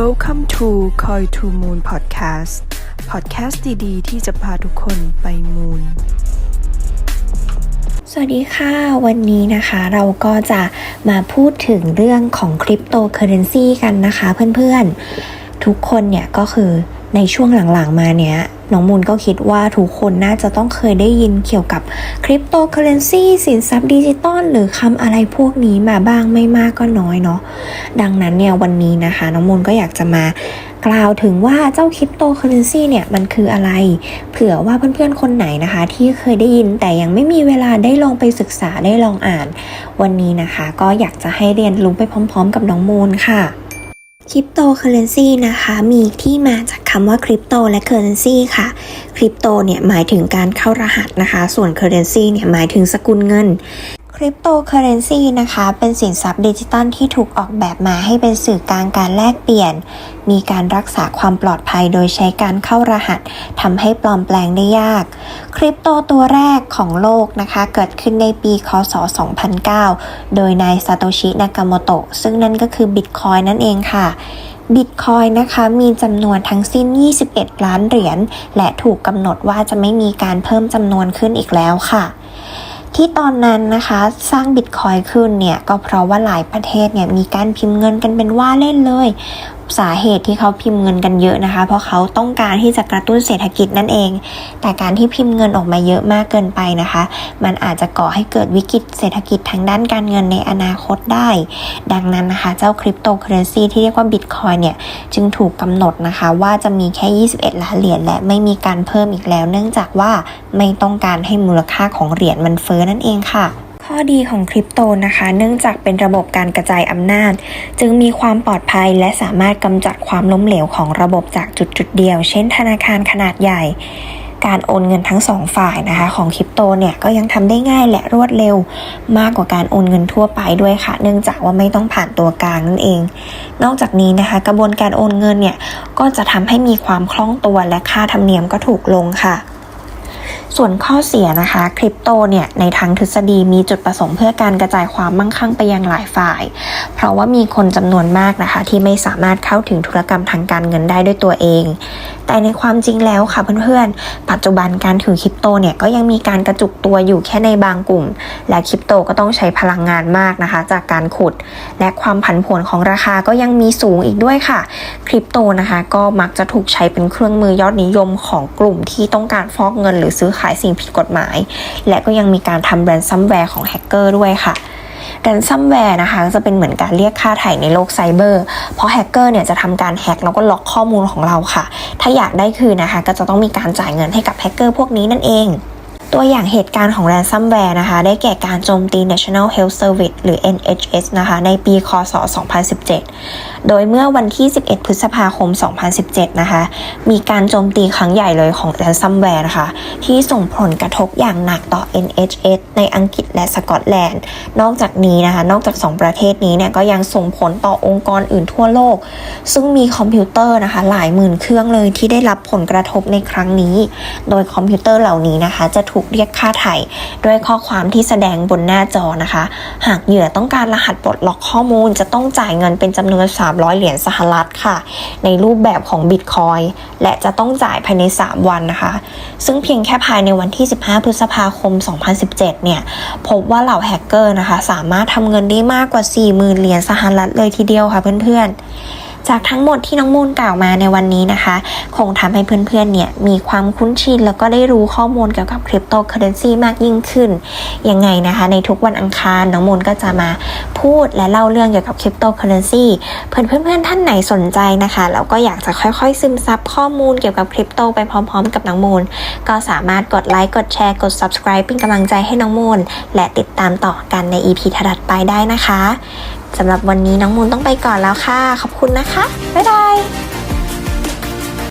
Welcome to Koi to Moon Podcast Podcast ดีๆ ที่จะพาทุกคนไปมูนสวัสดีค่ะ วันนี้นะคะเราก็จะมาพูดถึงเรื่องของคริปโตเคอเรนซีกันนะคะเพื่อนๆ ทุกคนเนี่ยก็คือในช่วงหลังๆมาเนี้ย น้องมูลก็คิดว่าทุกคนน่าจะต้องเคยได้ยินเกี่ยวกับคริปโตเคอเรนซีสินทรัพย์ดิจิตอลหรือคำอะไรพวกนี้มาบ้างไม่มากก็น้อยเนาะดังนั้นเนี่ยวันนี้นะคะ น้องมูลก็อยากจะมากล่าวถึงว่าเจ้าคริปโตเคอเรนซีเนี่ยมันคืออะไร เผื่อว่าเพื่อนๆคนไหนนะคะ ที่เคยได้ยินแต่ยังไม่มีเวลาได้ลองไปศึกษาได้ลองอ่าน วันนี้นะคะ ก็อยากจะให้เรียนรู้ไปพร้อม ๆ กับน้องมูลค่ะคริปโตเคอเรนซีนะคะมีที่มาจาก คำว่าคริปโตและเคอร์เรนซีค่ะ คริปโตเนี่ยหมายถึงการเข้ารหัสนะคะ ส่วนเคอร์เรนซีเนี่ยหมายถึงสกุลเงินคริปโตเคอเรนซีนะคะ เป็นสินทรัพย์ดิจิตอลที่ถูกออกแบบมาให้เป็นสื่อกลางการแลกเปลี่ยน มีการรักษาความปลอดภัยโดยใช้การเข้ารหัสทำให้ปลอมแปลงได้ยาก คริปโตตัวแรกของโลกนะคะ เกิดขึ้นในปีคศ 2009 โดยนายซาโตชิ นากาโมโตะซึ่งนั่นก็คือบิตคอยนั่นเองค่ะ บิตคอยนะคะมีจำนวนทั้งสิ้น 21 ล้านเหรียญ และถูกกำหนดว่าจะไม่มีการเพิ่มจำนวนขึ้นอีกแล้วค่ะที่ตอนนั้นนะคะสร้างบิตคอยขึ้นเนี่ยก็เพราะว่าหลายประเทศเนี่ยมีการพิมพ์เงินกันเป็นว่าเล่นเลย สาเหตุที่เขาพิมพ์เงินกันเยอะนะคะ เพราะเขาต้องการที่จะกระตุ้นเศรษฐกิจนั่นเอง แต่การที่พิมพ์เงินออกมาเยอะมากเกินไปนะคะ มันอาจจะก่อให้เกิดวิกฤตเศรษฐกิจทางด้านการเงินในอนาคตได้ ดังนั้นนะคะ เจ้าคริปโตเคอเรนซีที่เรียกว่าบิตคอยเนี่ยจึงถูกกำหนดนะคะว่าจะมีแค่ 21 ล้านเหรียญและไม่มีการเพิ่มอีกแล้ว เนื่องจากว่าไม่ต้องการให้มูลค่าของเหรียญมันเฟ้อนั่นเองค่ะ ข้อดีของคริปโตนะคะ เนื่องจากเป็นระบบการกระจายอำนาจ จึงมีความปลอดภัยและสามารถกำจัดความล้มเหลวของระบบจากจุดจุดเดียว เช่นธนาคารขนาดใหญ่ การโอนเงินทั้งสองฝ่ายนะคะของคริปโตเนี่ยก็ยังทำได้ง่ายและรวดเร็วมากกว่าการโอนเงินทั่วไปด้วยค่ะ เนื่องจากว่าไม่ต้องผ่านตัวกลางนั่นเอง นอกจากนี้นะคะกระบวนการโอนเงินเนี่ยก็จะทำให้มีความคล่องตัวและค่าธรรมเนียมก็ถูกลงค่ะ ส่วนข้อเสียนะคะคริปโตเนี่ยในทางทฤษฎีมีจุดประสงค์เพื่อการกระจายความมั่งคั่งไปยังหลายฝ่าย เพราะว่ามีคนจำนวนมากนะคะ ที่ไม่สามารถเข้าถึงธุรกรรมทางการเงินได้ด้วยตัวเอง แต่ในความจริงแล้วค่ะเพื่อนๆ ปัจจุบันการถือคริปโตเนี่ยก็ยังมีการกระจุกตัวอยู่แค่ในบางกลุ่ม และคริปโตก็ต้องใช้พลังงานมากนะคะ จากการขุด และความผันผวนของราคาก็ยังมีสูงอีกด้วยค่ะคริปโตนะคะ ก็มักจะถูกใช้เป็นเครื่องมือยอดนิยมของกลุ่มที่ต้องการฟอกเงินหรือซื้อขายสิ่งผิดกฎหมาย และก็ยังมีการทำแรนซัมแวร์ของแฮกเกอร์ด้วยค่ะแรนซัมแวร์นะคะจะเป็นเหมือนการเรียกค่าไถ่ในโลกไซเบอร์ เพราะแฮกเกอร์เนี่ยจะทำการแฮกแล้วก็ล็อกข้อมูลของเราค่ะ ถ้าอยากได้คืนนะคะ ก็จะต้องมีการจ่ายเงินให้กับแฮกเกอร์พวกนี้นั่นเอง ตัวอย่างเหตุการณ์ของ ransomware นะคะ ได้แก่การโจมตี National Health Service หรือ NHS นะคะ ในปีคศ 2017 โดยเมื่อวันที่ 11 พฤษภาคม 2017 นะคะ มีการโจมตีครั้งใหญ่เลยของ ransomware นะคะ ที่ส่งผลกระทบอย่างหนักต่อ NHS ในอังกฤษและสกอตแลนด์ นอกจากนี้นะคะ นอกจาก 2 ประเทศนี้เนี่ย ก็ยังส่งผลต่อองค์กรอื่นทั่วโลก ซึ่งมีคอมพิวเตอร์นะคะ หลายหมื่นเครื่องเลยที่ได้รับผลกระทบในครั้งนี้ โดยคอมพิวเตอร์เหล่านี้นะคะ จะถูกกเรียกค่าไถ่ด้วยข้อความที่แสดงบนหน้าจอนะคะ หากเหยื่อต้องการรหัสปลดล็อกข้อมูล จะต้องจ่ายเงินเป็นจำนวน 300 เหรียญสหรัฐค่ะ ในรูปแบบของบิตคอยและจะต้องจ่ายภายใน 3 วันนะคะ ซึ่งเพียงแค่ภายในวันที่ 15 พฤษภาคม 2017 เนี่ย พบว่าเหล่าแฮกเกอร์นะคะ สามารถทำเงินได้มากกว่า 40,000 เหรียญสหรัฐเลยทีเดียวค่ะเพื่อนๆ จากทั้งหมดที่น้องมูลกล่าวมาในวันนี้นะคะ คงทำให้เพื่อนๆเนี่ยมีความคุ้นชินแล้วก็ได้รู้ข้อมูลเกี่ยวกับคริปโตเคอเรนซีมากยิ่งขึ้น ยังไงนะคะ ในทุกวันอังคารน้องมูลก็จะมาพูดและเล่าเรื่องเกี่ยวกับคริปโตเคอเรนซีเพื่อนๆท่านไหนสนใจนะคะแล้วก็อยากจะค่อยๆ ซึมซับข้อมูลเกี่ยวกับคริปโตไปพร้อมๆ กับน้องมูล ก็สามารถกดไลค์กดแชร์กด subscribe เป็นกำลังใจให้น้องมูลและติดตามต่อกันใน EP ถัดไปได้นะคะ สำหรับวันนี้น้องมูลต้องไปก่อนแล้วค่ะ ขอบคุณนะคะ บ๊ายบาย